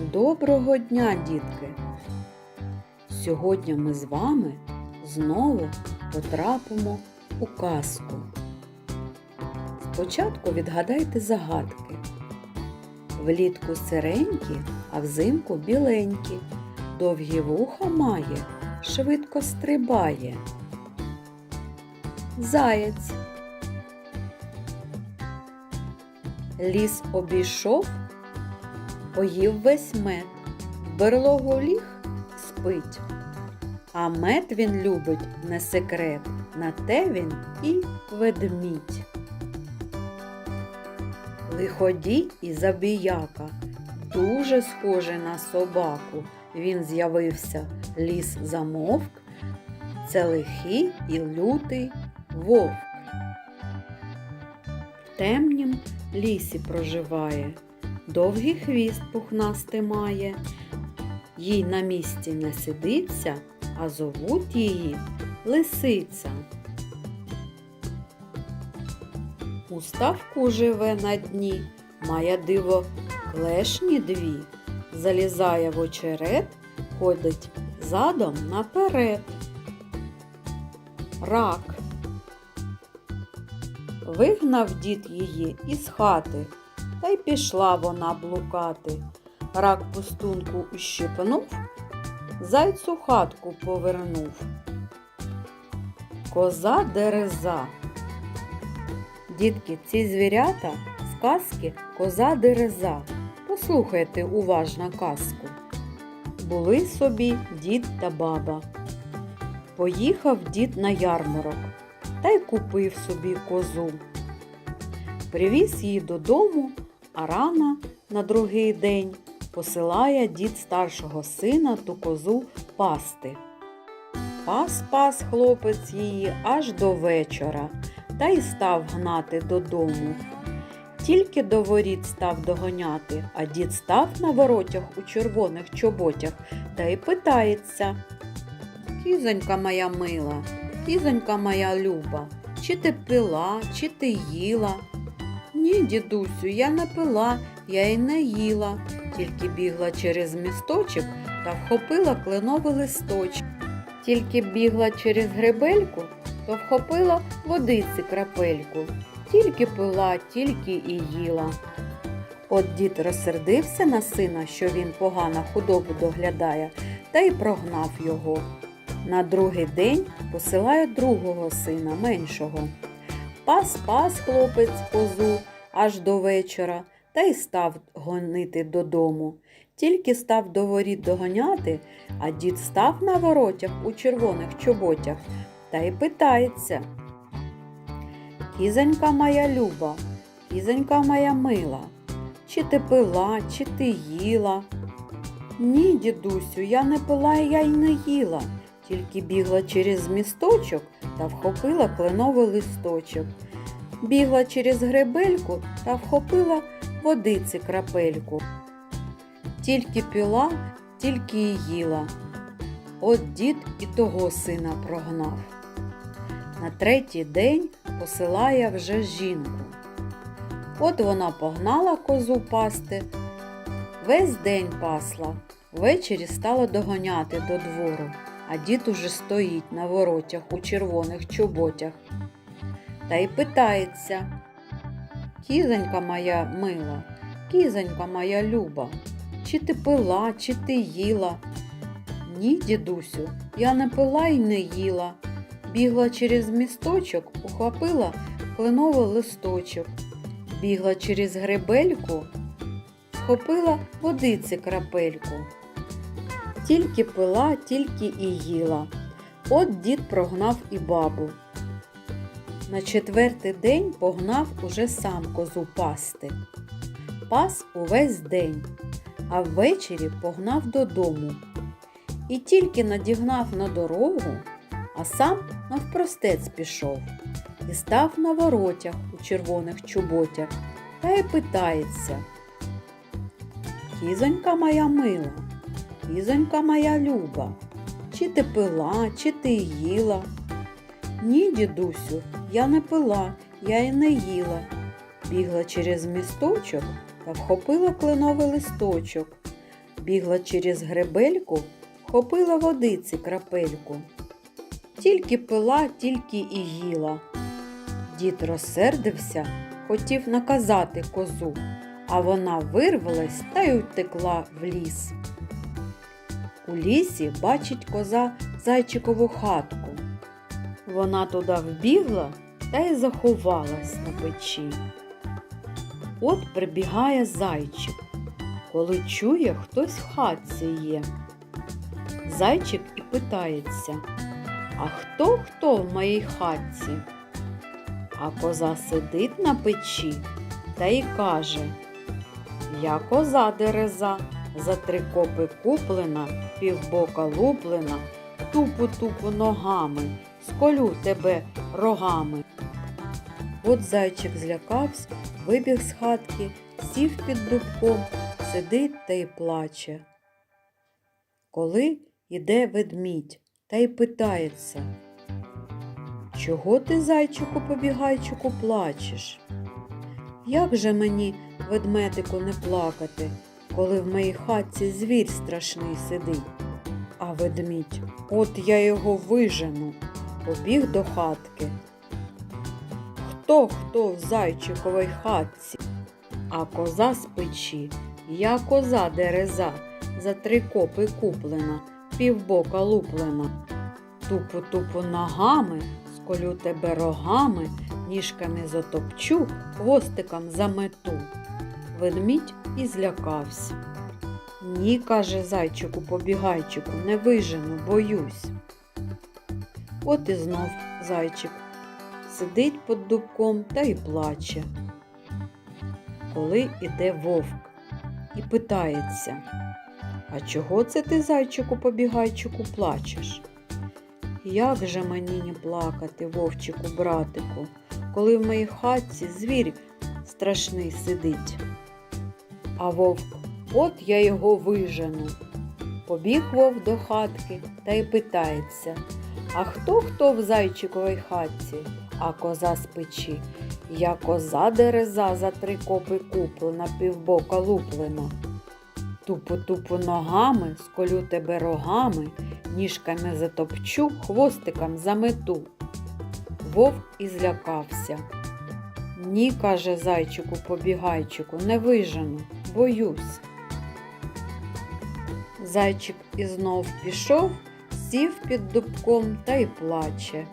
Доброго дня, дітки! Сьогодні ми з вами знову потрапимо у казку. Спочатку відгадайте загадки. Влітку сиренькі, а взимку біленькі. Довгі вуха має, швидко стрибає. Заєць. Ліс обійшов, поїв весь мед, в берлогу ліг спить. А мед він любить не секрет, на те він і ведмідь. Лиходій і забіяка, дуже схожий на собаку. Він з'явився, ліс замовк. Це лихий і лютий вовк. В темнім лісі проживає, довгий хвіст пухнастий має. Їй на місці не сидиться, а зовуть її лисиця. У ставку живе на дні, має диво клешні дві, залізає в очерет, ходить задом наперед. Рак. Вигнав дід її із хати, та й пішла вона блукати. Рак пустунку ущипнув, зайцю хатку повернув. Коза дереза. Дітки, ці звірята з казки коза дереза. Послухайте уважно казку. Були собі дід та баба. Поїхав дід на ярмарок та й купив собі козу. Привіз її додому, а рано на другий день посилає дід старшого сина ту козу пасти. Пас пас хлопець її аж до вечора та й став гнати додому. Тільки до воріт став догоняти, а дід став на воротях у червоних чоботях та й питається. Кізонька моя мила, кізонька моя люба, чи ти пила, чи ти їла? Ні, дідусю, я не пила, я й не їла, тільки бігла через місточок та вхопила кленовий листочок. Тільки бігла через гребельку, то вхопила водиці крапельку. Тільки пила, тільки і їла. От дід розсердився на сина, що він погано худобу доглядає, та й прогнав його. На другий день посилає другого сина, меншого. Пас пас хлопець козу аж до вечора та й став гонити додому. Тільки став до воріт доганяти, а дід став на воротях у червоних чоботях та й питається. Кізонька моя люба, кізонька моя мила, чи ти пила, чи ти їла? Ні, дідусю, я не пила, я й не їла, тільки бігла через місточок та вхопила кленовий листочок. Бігла через гребельку та вхопила водиці крапельку. Тільки пила, тільки й їла. От дід і того сина прогнав. На третій день посилає вже жінку. От вона погнала козу пасти, весь день пасла, ввечері стала доганяти до двору, а дід уже стоїть на воротях у червоних чоботях. Та й питається. Кізонька моя мила, кізонька моя люба, чи ти пила, чи ти їла? Ні, дідусю, я не пила й не їла. Бігла через місточок, ухопила кленовий листочок. Бігла через гребельку, схопила водиці крапельку. Тільки пила, тільки і їла. От дід прогнав і бабу. На четвертий день погнав уже сам козу пасти. Пас увесь день, а ввечері погнав додому. І тільки надігнав на дорогу, а сам навпростець пішов і став на воротях у червоних чоботях та й питається. Кізонька моя мила, кізонька моя люба, чи ти пила, чи ти їла? Ні, дідусю, я не пила, я й не їла. Бігла через місточок та вхопила кленовий листочок. Бігла через гребельку, хопила водиці крапельку. Тільки пила, тільки і їла. Дід розсердився, хотів наказати козу, а вона вирвалась та й утекла в ліс. У лісі бачить коза зайчикову хатку. Вона туди вбігла та й заховалась на печі. От прибігає зайчик, коли чує, хтось в хатці є. Зайчик і питається, а хто хто в моїй хатці? А коза сидить на печі та й каже Я коза дереза, за три копи куплена, півбока луплена, тупу-тупу ногами, сколю тебе рогами. От зайчик злякався, вибіг з хатки, сів під дубком, сидить та й плаче. Коли йде ведмідь та й питається, Чого ти, зайчику, побігайчику, плачеш? Як же мені, ведмедику, не плакати, коли в моїй хатці звір страшний сидить? А ведмідь, от я його вижену, побіг до хатки. Хто хто в зайчиковій хатці? А коза з печі, я коза дереза, за три копи куплена, півбока луплена. Тупу-тупу ногами, сколю тебе рогами, ніжками затопчу, хвостиком замету. Ведмідь і злякався. Ні, каже зайчику побігайчику, не вижену, боюсь. От і знов зайчик сидить під дубком та й плаче. Коли іде вовк і питається, а чого це ти, зайчику побігайчику, плачеш? Як же мені не плакати, вовчику, братику, коли в моїй хатці звір страшний сидить? А вовк, от я його вижену. Побіг вовк до хатки та й питається, а хто хто в зайчиковій хатці, а коза з печі? Я коза дереза за три копи куплена, півбока луплена. Тупу-тупу ногами, сколю тебе рогами, ніжками затопчу, хвостиком замету. Вовк і злякався. Ні, каже зайчику побігайчику, не вижену, боюсь. Зайчик і знов пішов, сів під дубком та й плаче.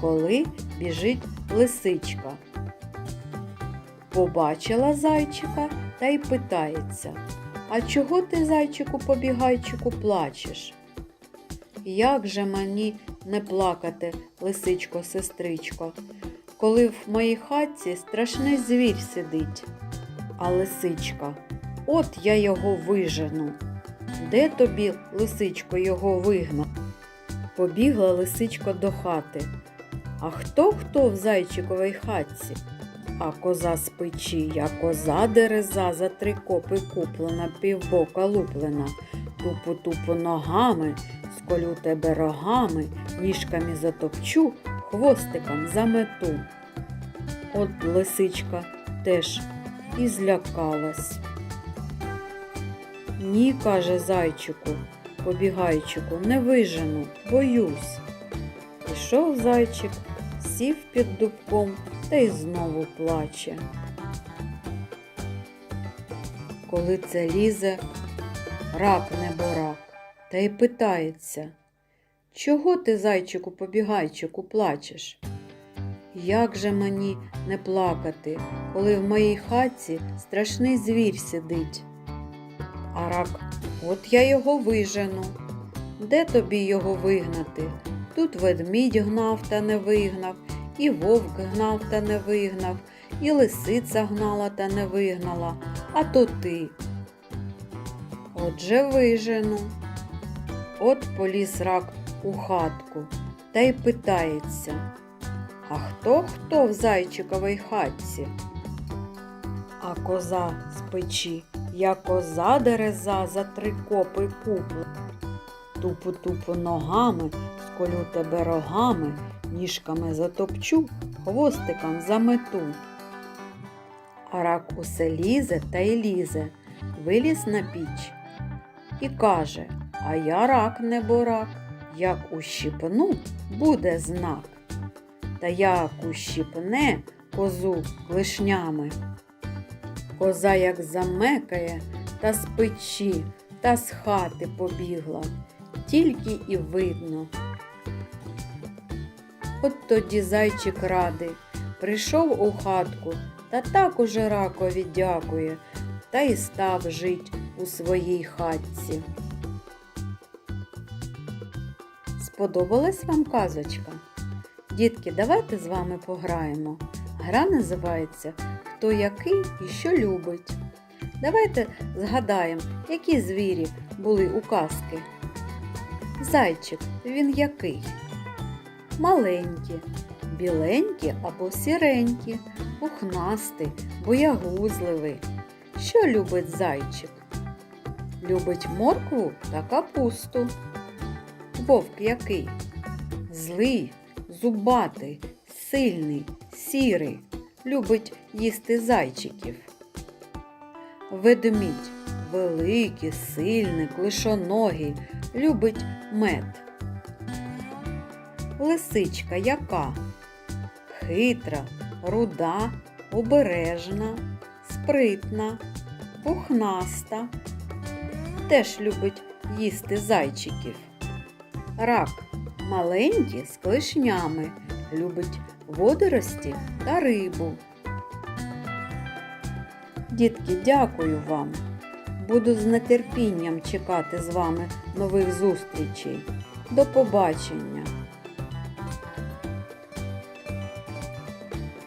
Коли біжить лисичка. Побачила зайчика та й питається, а чого ти, зайчику побігайчику, плачеш? Як же мені не плакати, лисичко, сестричко, коли в моїй хатці страшний звір сидить? А лисичка, от я його вижену. Де тобі, лисичко, його вигнав? Побігла лисичка до хати. А хто хто в зайчиковій хатці? А коза з печі, я коза дереза, за три копи куплена, півбока луплена, тупу-тупу ногами, сколю тебе рогами, ніжками затопчу, хвостиком замету. От лисичка теж і злякалась. Ні, каже зайчику, побігайчику, не вижену, боюсь. Пішов зайчик, сів під дубком та й знову плаче. Коли це лізе, рак неборак, та й питається, чого ти, зайчику побігайчику, плачеш? Як же мені не плакати, коли в моїй хатці страшний звір сидить? А рак, от я його вижену. Де тобі його вигнати? Тут ведмідь гнав та не вигнав, і вовк гнав та не вигнав, і лисиця гнала та не вигнала, а то ти. Отже вижену. От поліз рак у хатку та й питається, а хто хто в зайчиковій хатці? А коза з печі, я коза дереза за три копи купла. Тупу-тупу ногами, сколю тебе рогами, ніжками затопчу, хвостиком замету. А рак усе лізе та й лізе, виліз на піч і каже, а я рак не борак, як ущипну, буде знак. Та як ущипне козу клишнями. Коза як замекає, та з печі, та з хати побігла, тільки і видно. От тоді зайчик радий, прийшов у хатку, та так уже ракові дякує, та й став жить у своїй хатці. Сподобалась вам казочка? Дітки, давайте з вами пограємо. Гра називається Хто який і що любить. Давайте згадаємо, які звірі були у казки. Зайчик, він який? Маленькі, біленькі або сіренькі, пухнастий, боягузливий. Що любить зайчик? Любить моркву та капусту. Вовк який? Злий, зубатий, сильний, сірий, любить їсти зайчиків. Ведмідь великий, сильний, клишоногий, любить мед. Лисичка яка? Хитра, руда, обережна, спритна, пухнаста. Теж любить їсти зайчиків. Рак маленький з клешнями, любить водорості та рибу. Дітки, дякую вам. Буду з нетерпінням чекати з вами нових зустрічей. До побачення!